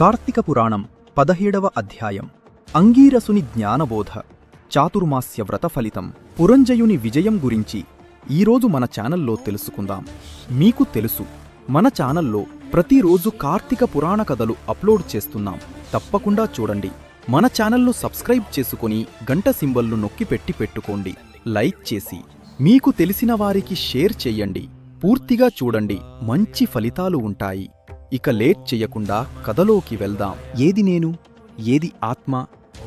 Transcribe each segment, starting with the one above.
కార్తీక పురాణం పదహేడవ అధ్యాయం. అంగీరసుని జ్ఞానబోధ చాతుర్మాస్య వ్రత ఫలితం. పురంజయుని విజయం గురించి ఈరోజు మన ఛానల్లో తెలుసుకుందాం. మీకు తెలుసు మన ఛానల్లో ప్రతిరోజు కార్తీక పురాణ కథలు అప్లోడ్ చేస్తున్నాం. తప్పకుండా చూడండి. మన ఛానల్ను సబ్స్క్రైబ్ చేసుకుని గంట సింబల్ను నొక్కిపెట్టి పెట్టుకోండి. లైక్ చేసి మీకు తెలిసిన వారికి షేర్ చేయండి. పూర్తిగా చూడండి. మంచి ఫలితాలు ఉంటాయి. ఇక లేట్ చెయ్యకుండా కథలోకి వెళ్దాం. ఏది నేను ఏది ఆత్మ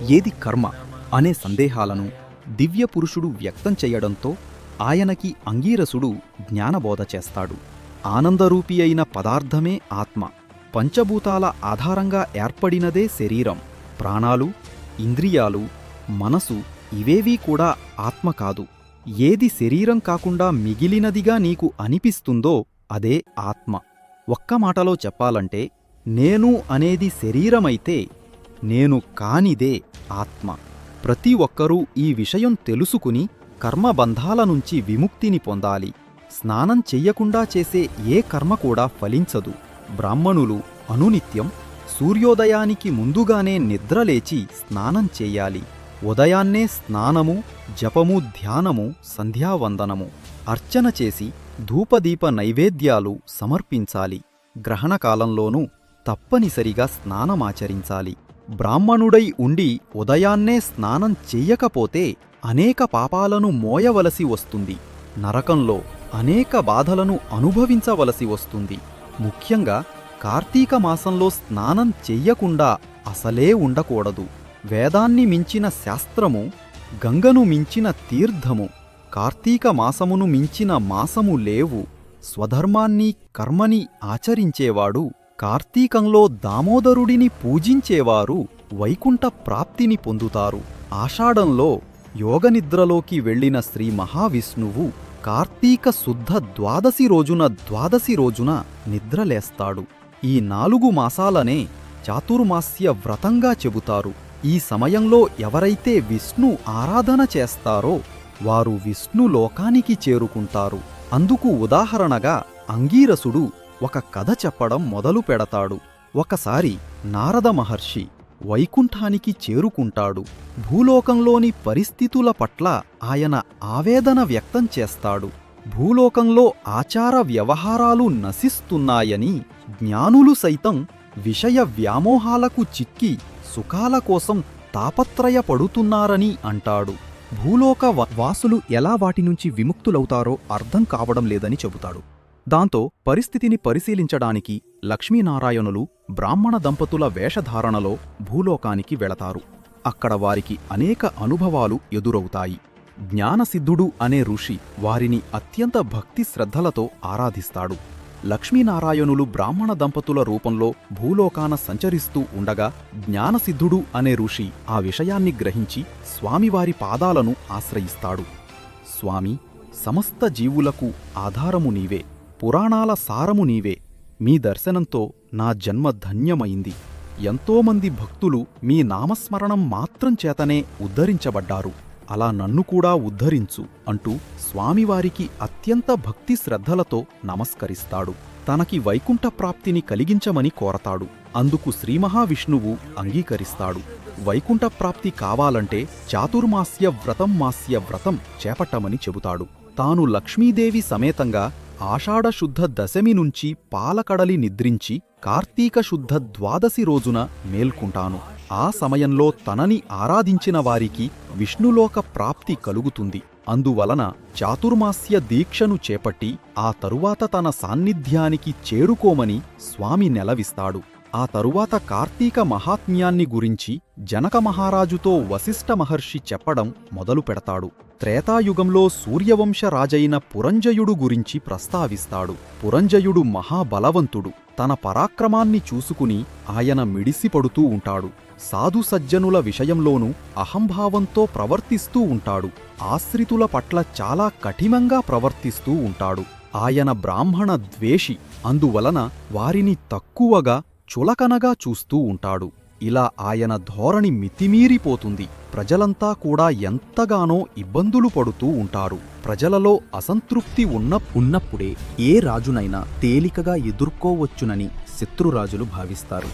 ఏది కర్మ అనే సందేహాలను దివ్య పురుషుడు వ్యక్తం చెయ్యడంతో ఆయనకి అంగీరసుడు జ్ఞానబోధ చేస్తాడు. ఆనందరూపి అయిన పదార్థమే ఆత్మ. పంచభూతాల ఆధారంగా ఏర్పడినదే శరీరం. ప్రాణాలు ఇంద్రియాలు మనసు ఇవేవీ కూడా ఆత్మ కాదు. ఏది శరీరం కాకుండా మిగిలినదిగా నీకు అనిపిస్తుందో అదే ఆత్మ. ఒక్క మాటలో చెప్పాలంటే నేను అనేది శరీరమైతే నేను కానిదే ఆత్మ. ప్రతి ఒక్కరూ ఈ విషయం తెలుసుకుని కర్మబంధాల నుంచి విముక్తిని పొందాలి. స్నానం చెయ్యకుండా చేసే ఏ కర్మ కూడా ఫలించదు. బ్రాహ్మణులు అనునిత్యం సూర్యోదయానికి ముందుగానే నిద్రలేచి స్నానం చేయాలి. ఉదయాన్నే స్నానము జపము ధ్యానము సంధ్యావందనము. అర్చన చేసి ధూపదీప నైవేద్యాలు సమర్పించాలి. గ్రహణకాలంలోనూ తప్పనిసరిగా స్నానమాచరించాలి. బ్రాహ్మణుడై ఉండి ఉదయాన్నే స్నానం చెయ్యకపోతే అనేక పాపాలను మోయవలసి వస్తుంది. నరకంలో అనేక బాధలను అనుభవించవలసి వస్తుంది. ముఖ్యంగా కార్తీక మాసంలో స్నానం చెయ్యకుండా అసలే ఉండకూడదు. వేదాన్ని మించిన శాస్త్రము గంగను మించిన తీర్థము కార్తీక మాసమును మించిన మాసము లేవు. స్వధర్మాన్ని కర్మని ఆచరించేవాడు కార్తీకంలో దామోదరుడిని పూజించేవారు వైకుంఠ ప్రాప్తిని పొందుతారు. ఆషాఢంలో యోగనిద్రలోకి వెళ్ళిన శ్రీ మహావిష్ణువు కార్తీక శుద్ధ ద్వాదశి రోజున ద్వాదశి రోజున నిద్రలేస్తాడు. ఈ నాలుగు మాసాలనే చాతుర్మాస్య వ్రతంగా చెబుతారు. ఈ సమయంలో ఎవరైతే విష్ణు ఆరాధన చేస్తారో వారు విష్ణు లోకానికి చేరుకుంటారు. అందుకు ఉదాహరణగా అంగీరసుడు ఒక కథ చెప్పడం మొదలు పెడతాడు. ఒకసారి నారద మహర్షి వైకుంఠానికి చేరుకుంటాడు. భూలోకంలోని పరిస్థితుల పట్ల ఆయన ఆవేదన వ్యక్తం చేస్తాడు. భూలోకంలో ఆచార వ్యవహారాలు నశిస్తున్నాయని జ్ఞానులు సైతం విషయ వ్యామోహాలకు చిక్కి సుఖాల కోసం తాపత్రయపడుతున్నారని అంటాడు. భూలోక వాసులు ఎలా వాటి నుంచి విముక్తులవుతారో అర్థం కావడం లేదని చెబుతాడు. దాంతో పరిస్థితిని పరిశీలించడానికి లక్ష్మీనారాయణులు బ్రాహ్మణ దంపతుల వేషధారణలో భూలోకానికి వెళతారు. అక్కడ వారికి అనేక అనుభవాలు ఎదురవుతాయి. జ్ఞానసిద్ధుడు అనే ఋషి వారిని అత్యంత భక్తి శ్రద్ధలతో ఆరాధిస్తాడు. లక్ష్మీనారాయణులు బ్రాహ్మణ దంపతుల రూపంలో భూలోకాన సంచరిస్తూ ఉండగా జ్ఞానసిద్ధుడు అనే ఋషి ఆ విషయాన్ని గ్రహించి స్వామివారి పాదాలను ఆశ్రయిస్తాడు. స్వామి సమస్త జీవులకు ఆధారము నీవే పురాణాల సారము నీవే. మీ దర్శనంతో నా జన్మ ధన్యమైంది. ఎంతోమంది భక్తులు మీ నామస్మరణం మాత్రం చేతనే ఉద్ధరించబడ్డారు. అలా నన్ను కూడా ఉద్ధరించు అంటూ స్వామివారికి అత్యంత భక్తి శ్రద్ధలతో నమస్కరిస్తాడు. తనకి వైకుంఠ ప్రాప్తిని కలిగించమని కోరతాడు. అందుకు శ్రీమహావిష్ణువు అంగీకరిస్తాడు. వైకుంఠ ప్రాప్తి కావాలంటే చాతుర్మాస్య వ్రతం మాస్య వ్రతం చేపట్టమని చెబుతాడు. తాను లక్ష్మీదేవి సమేతంగా ఆషాఢశుద్ధ దశమి నుంచి పాలకడలి నిద్రించి కార్తీక శుద్ధ ద్వాదశి రోజున మేల్కుంటాను. ఆ సమయంలో తనని ఆరాధించిన వారికి విష్ణులోక ప్రాప్తి కలుగుతుంది. అందువలన చాతుర్మాస్య దీక్షను చేపట్టి ఆ తరువాత తన సాన్నిధ్యానికి చేరుకోమని స్వామి నెలవిస్తాడు. ఆ తరువాత కార్తీక మహాత్మ్యాన్ని గురించి జనక మహారాజుతో వశిష్ఠ మహర్షి చెప్పడం మొదలు పెడతాడు. త్రేతాయుగంలో సూర్యవంశ రాజైన పురంజయుడు గురించి ప్రస్తావిస్తాడు. పురంజయుడు మహాబలవంతుడు. తన పరాక్రమాన్ని చూసుకుని ఆయన మిడిసిపడుతూ ఉంటాడు. సాధు సజ్జనుల విషయంలోనూ అహంభావంతో ప్రవర్తిస్తూ ఉంటాడు. ఆశ్రితుల పట్ల చాలా కఠినంగా ప్రవర్తిస్తూ ఉంటాడు. ఆయన బ్రాహ్మణ ద్వేషి అందువలన వారిని తక్కువగా చులకనగా చూస్తూ ఉంటాడు. ఇలా ఆయన ధోరణి మితిమీరిపోతుంది. ప్రజలంతా కూడా ఎంతగానో ఇబ్బందులు పడుతూ ఉంటారు. ప్రజలలో అసంతృప్తి ఉన్న ఉన్నప్పుడే ఏ రాజునైనా తేలికగా ఎదుర్కోవచ్చునని శత్రురాజులు భావిస్తారు.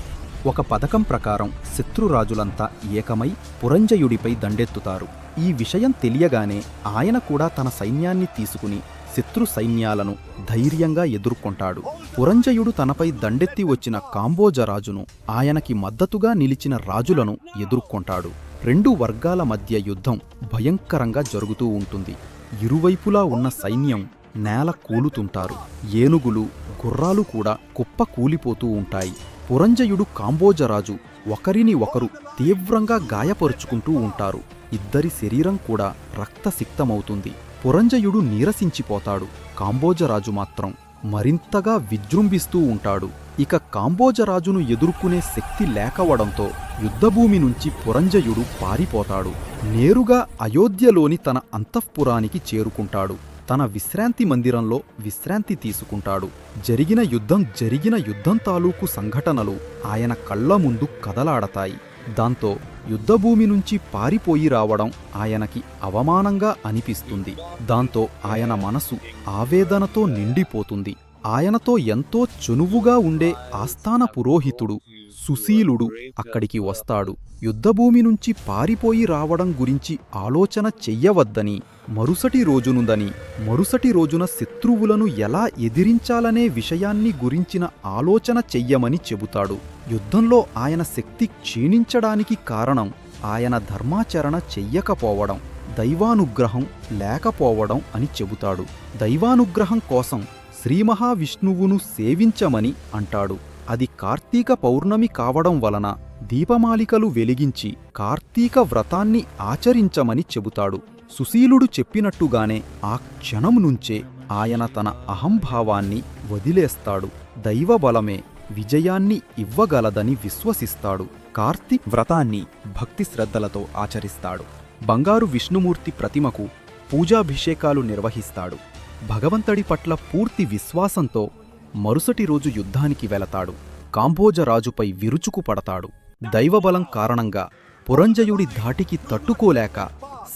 ఒక పథకం ప్రకారం శత్రురాజులంతా ఏకమై పురంజయుడిపై దండెత్తుతారు. ఈ విషయం తెలియగానే ఆయన కూడా తన సైన్యాన్ని తీసుకుని శత్రు సైన్యాలను ధైర్యంగా ఎదుర్కొంటాడు. పురంజయుడు తనపై దండెత్తి వచ్చిన కాంబోజరాజును ఆయనకి మద్దతుగా నిలిచిన రాజులను ఎదుర్కొంటాడు. రెండు వర్గాల మధ్య యుద్ధం భయంకరంగా జరుగుతూ ఉంటుంది. ఇరువైపులా ఉన్న సైన్యం నేల కూలుతుంటారు. ఏనుగులు గుర్రాలు కూడా కుప్ప కూలిపోతూ ఉంటాయి. పురంజయుడు కాంబోజరాజు ఒకరిని ఒకరు తీవ్రంగా గాయపరుచుకుంటూ ఉంటారు. ఇద్దరి శరీరం కూడా రక్తసిక్తమవుతుంది. పురంజయుడు నీరసించిపోతాడు. కాంబోజరాజు మాత్రం మరింతగా విజృంభిస్తూ ఉంటాడు. ఇక కాంబోజరాజును ఎదుర్కొనే శక్తి లేకవడంతో యుద్ధభూమి నుంచి పురంజయుడు పారిపోతాడు. నేరుగా అయోధ్యలోని తన అంతఃపురానికి చేరుకుంటాడు. తన విశ్రాంతి మందిరంలో విశ్రాంతి తీసుకుంటాడు. జరిగిన యుద్ధం జరిగిన యుద్ధం తాలూకు సంఘటనలు ఆయన కళ్ళ ముందు కదలాడతాయి. దాంతో యుద్ధభూమి నుంచి పారిపోయి రావడం ఆయనకి అవమానంగా అనిపిస్తుంది. దాంతో ఆయన మనసు ఆవేదనతో నిండిపోతుంది. ఆయనతో ఎంతో చనువుగా ఉండే ఆస్థాన పురోహితుడు సుశీలుడు అక్కడికి వస్తాడు. యుద్ధభూమి నుంచి పారిపోయి రావడం గురించి ఆలోచన చెయ్యవద్దని మరుసటి రోజునుందని మరుసటి రోజున శత్రువులను ఎలా ఎదిరించాలనే విషయాన్ని గురించిన ఆలోచన చెయ్యమని చెబుతాడు. యుద్ధంలో ఆయన శక్తి క్షీణించడానికి కారణం ఆయన ధర్మాచరణ చెయ్యకపోవడం దైవానుగ్రహం లేకపోవడం అని చెబుతాడు. దైవానుగ్రహం కోసం శ్రీ మహావిష్ణువును సేవించమని అంటాడు. అది కార్తీక పౌర్ణమి కావడం వలన దీపమాలికలు వెలిగించి కార్తీక వ్రతాన్ని ఆచరించమని చెబుతాడు. సుశీలుడు చెప్పినట్టుగానే ఆ క్షణం నుంచే ఆయన తన అహంభావాన్ని వదిలేస్తాడు. దైవబలమే విజయాన్ని ఇవ్వగలదని విశ్వసిస్తాడు. కార్తీక్ వ్రతాన్ని భక్తి శ్రద్ధలతో ఆచరిస్తాడు. బంగారు విష్ణుమూర్తి ప్రతిమకు పూజాభిషేకాలు నిర్వహిస్తాడు. భగవంతుడి పట్ల పూర్తి విశ్వాసంతో మరుసటి రోజు యుద్ధానికి వెళతాడు. కాంభోజరాజుపై విరుచుకు పడతాడు. దైవబలం కారణంగా పురంజయుడి ధాటికి తట్టుకోలేక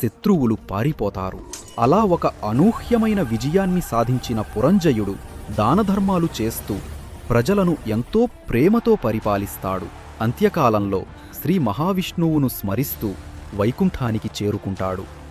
శత్రువులు పారిపోతారు. అలా ఒక అనూహ్యమైన విజయాన్ని సాధించిన పురంజయుడు దానధర్మాలు చేస్తూ ప్రజలను ఎంతో ప్రేమతో పరిపాలిస్తాడు. అంత్యకాలంలో శ్రీ మహావిష్ణువును స్మరిస్తూ వైకుంఠానికి చేరుకుంటాడు.